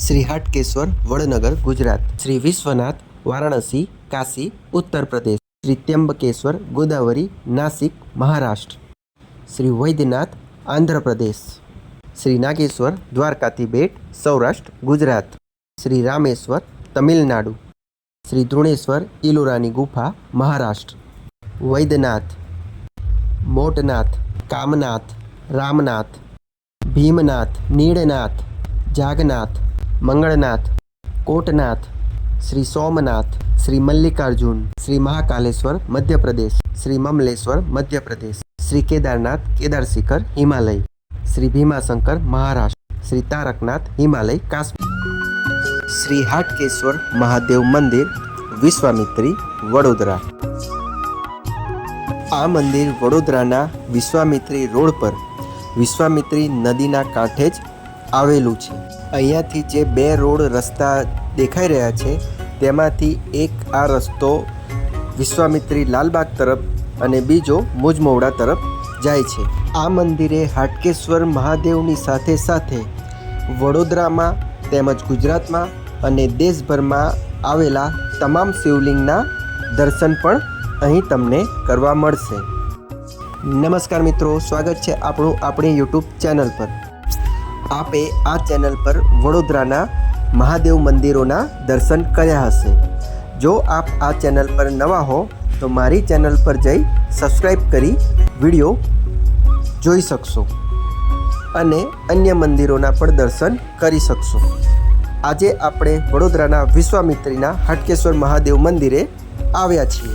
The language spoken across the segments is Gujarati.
શ્રી હાટકેશ્વર વડનગર ગુજરાત શ્રી વિશ્વનાથ વારાણસી કાશી ઉત્તર પ્રદેશ શ્રી ત્ર્યંબકેશ્વર ગોદાવરી નાસિક મહારાષ્ટ્ર શ્રી વૈદ્યનાથ આંધ્રપ્રદેશ શ્રી નાગેશ્વર દ્વારકાથી બેટ સૌરાષ્ટ્ર ગુજરાત શ્રી રામેશ્વર તમિલનાડુ શ્રી ધ્રુણેશ્વર ઇલોરાની ગુફા મહારાષ્ટ્ર વૈદ્યનાથ મોટનાથ કામનાથ રામનાથ ભીમનાથ નીળનાથ જાગનાથ મંગળનાથ, કોટનાથ, શ્રી સોમનાથ, શ્રી મલ્લિકાર્જુન, શ્રી મહાકાલેશ્વર, મધ્યપ્રદેશ, શ્રી મમલેશ્વર, મધ્યપ્રદેશ, શ્રી કેદારનાથ, કેદાર શિખર, હિમાલય, શ્રી ભીમાશંકર, મહારાષ્ટ્ર, શ્રી તારકનાથ, હિમાલય, કાશ્મીર. શ્રી હાટકેશ્વર મહાદેવ મંદિર, વિશ્વામિત્રી, વડોદરા. આ મંદિર વડોદરાના વિશ્વામિત્રી રોડ પર. વિશ્વામિત્રી નદીના કાંઠે જ આવેલું છે. અહીંયાથી જે બે રોડ રસ્તા દેખાઈ રહ્યા છે, તેમાંથી એક આ રસ્તો વિશ્વામિત્રી લાલબાગ તરફ અને બીજો મુજમોવડા તરફ જાય છે. આ મંદિરે હાટકેશ્વર મહાદેવની સાથે સાથે વડોદરામાં તેમજ ગુજરાતમાં અને દેશભરમાં આવેલા તમામ શિવલિંગના દર્શન પણ અહીં તમને કરવા મળશે. નમસ્કાર મિત્રો, સ્વાગત છે આપણું આપણી યુટ્યુબ ચેનલ પર. આપે આ ચેનલ પર વડોદરાના મહાદેવ મંદિરોના દર્શન કર્યા હશે. જો આપ આ ચેનલ પર નવા હો, તો મારી ચેનલ પર જઈ સબસ્ક્રાઈબ કરી વીડિયો જોઈ શકશો અને અન્ય મંદિરોના પણ દર્શન કરી શકશો. આજે આપણે વડોદરાના વિશ્વામિત્રીના હાટકેશ્વર મહાદેવ મંદિરે આવ્યા છીએ.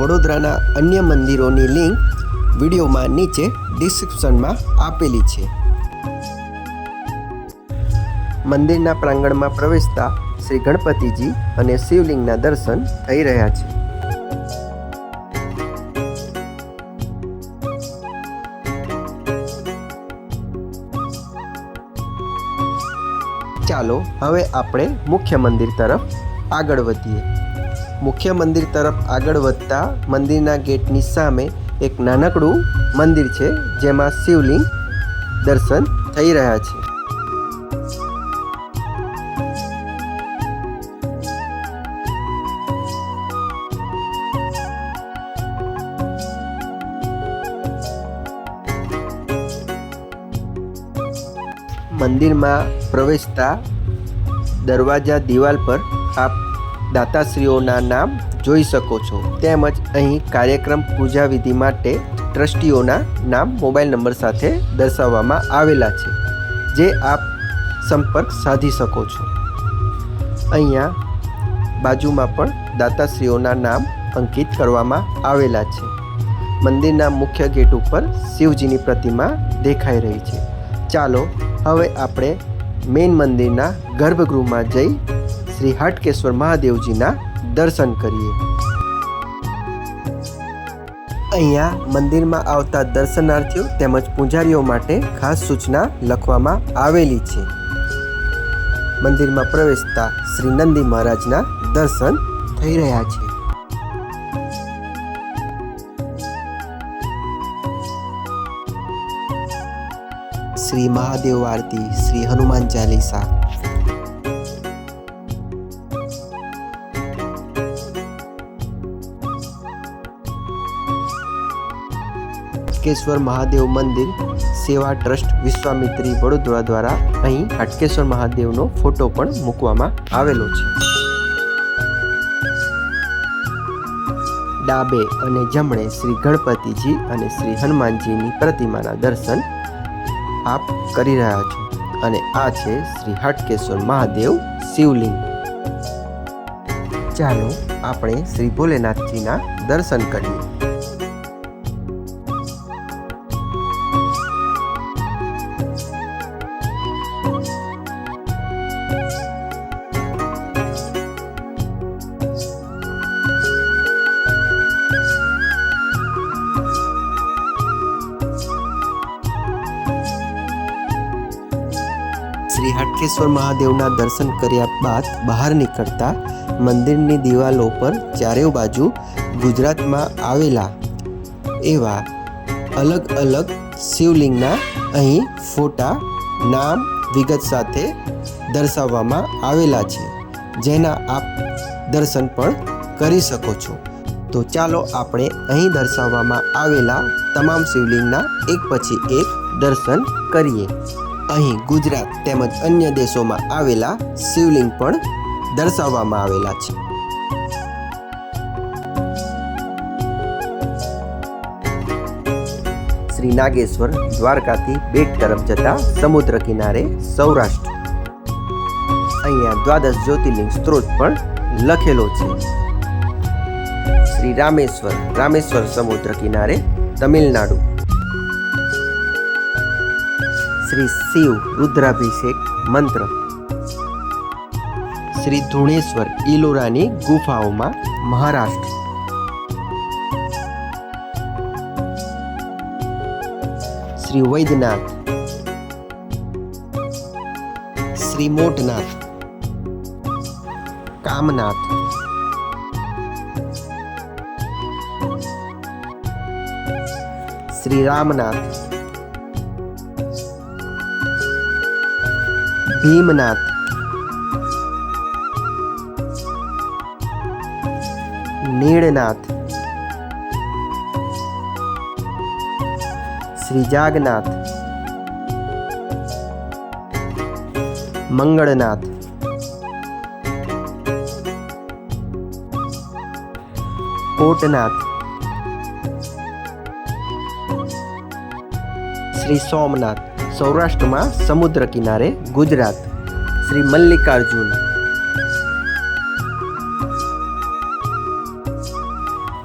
વડોદરાના અન્ય મંદિરોની લિંક વિડીયોમાં નીચે ડિસ્ક્રિપ્શનમાં આપેલી છે. મંદિરના પ્રાંગણમાં પ્રવેશતા શ્રી ગણપતિજી અને શિવલિંગના દર્શન થઈ રહ્યા છે. ચાલો હવે આપણે મુખ્ય મંદિર તરફ આગળ વધીએ. મુખ્ય મંદિર તરફ આગળ વધતા મંદિરના ગેટની સામે એક નાનકડું મંદિર છે, જેમાં શિવલિંગ દર્શન થઈ રહ્યા છે. મંદિરમાં પ્રવેશતા દરવાજા દિવાલ પર આપ દાતાશ્રીઓના નામ જોઈ શકો છો. તેમજ અહીં કાર્યક્રમ પૂજા વિધિ માટે ટ્રસ્ટીઓના નામ મોબાઈલ નંબર સાથે દર્શાવવામાં આવેલા છે, જે આપ સંપર્ક સાધી શકો છો. અહીંયા બાજુમાં પણ દાતાશ્રીઓના નામ અંકિત કરવામાં આવેલા છે. મંદિરના મુખ્ય ગેટ ઉપર શિવજીની પ્રતિમા દેખાઈ રહી છે. ચાલો હવે આપણે મેઇન મંદિરના ગર્ભગૃહમાં જઈ શ્રી હાટકેશ્વર મહાદેવજીના દર્શન કરીએ. અહીંયા મંદિરમાં આવતા દર્શનાર્થીઓ તેમજ પૂજારીઓ માટે ખાસ સૂચના લખવામાં આવેલી છે. મંદિરમાં પ્રવેશતા શ્રી નંદી મહારાજના દર્શન થઈ રહ્યા છે. શ્રી મહાદેવ આરતી, શ્રી હનુમાન ચાલીસા. હાટકેશ્વર મહાદેવ મંદિર, સેવા ટ્રસ્ટ વિશ્વામિત્રી વડોદરા દ્વારા અહીં હાટકેશ્વર મહાદેવનો ફોટો પણ મૂકવામાં આવેલો છે. ડાબે અને જમણે શ્રી ગણપતિજી અને શ્રી હનુમાનજીની પ્રતિમાના દર્શન આપ કરી રહ્યા છો. અને આ છે શ્રી હાટકેશ્વર મહાદેવ શિવલિંગ. ચાલો આપણે શ્રી ભોલેનાથજીના દર્શન કરીએ. શ્રી હાટકેશ્વર મહાદેવના દર્શન કર્યા બાદ બહાર નીકળતા મંદિરની દિવાલો પર ચારેય બાજુ ગુજરાતમાં આવેલા એવા અલગ અલગ શિવલિંગના અહીં ફોટા નામ વિગત સાથે દર્શાવવામાં આવેલા છે. જેના આપ દર્શન પણ કરી શકો છો. તો ચાલો આપણે અહીં દર્શાવવામાં આવેલા તમામ શિવલિંગના એક પછી એક દર્શન કરીએ. અહીં ગુજરાત તેમજ અન્ય દેશોમાં આવેલા શિવલિંગ પણ દર્શાવવામાં આવેલા છે. શ્રી નાગેશ્વર દ્વારકાથી બેટ તરફ જતા સમુદ્ર કિનારે સૌરાષ્ટ્ર. અહીંયા દ્વાદશ જ્યોતિર્લિંગ સ્ત્રોત પણ લખેલો છે. શ્રી રામેશ્વર રામેશ્વર સમુદ્ર કિનારે તમિલનાડુ. શ્રી શિવ રુદ્રાભિષેક મંત્ર. શ્રી ધુણેશ્વર ઇલોરાની ગુફાઓમાં મહારાષ્ટ્ર. શ્રી વૈદ્યનાથ. શ્રી મોટનાથ. કામનાથ. શ્રી રામનાથ. ભીમનાથ નીળનાથ શ્રી જાગનાથ મંગળનાથ કોટનાથ શ્રી સોમનાથ સૌરાષ્ટ્રમાં સમુદ્ર કિનારે ગુજરાત. શ્રી મલ્લિકાર્જુન.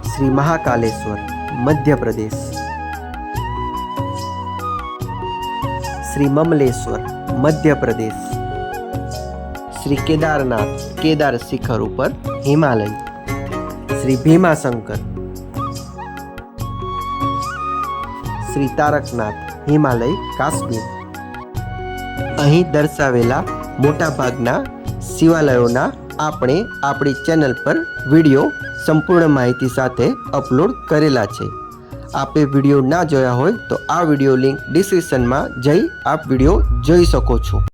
શ્રી મહાકાલેશ્વર, મધ્યપ્રદેશ. શ્રી મમલેશ્વર, મધ્યપ્રદેશ. શ્રી કેદારનાથ, કેદાર શિખર ઉપર હિમાલય. શ્રી ભીમાશંકર. શ્રી તારકનાથ હિમાલય, કાશ્મીર. અહીં દર્શાવેલા મોટાભાગના શિવાલયોના આપણે આપણી ચેનલ પર વીડિયો સંપૂર્ણ માહિતી સાથે અપલોડ કરેલા છે. આપે વીડિયો ના જોયા હોય તો આ વીડિયો લિંક ડિસ્ક્રિપ્શનમાં જઈ આપ વીડિયો જોઈ શકો છો.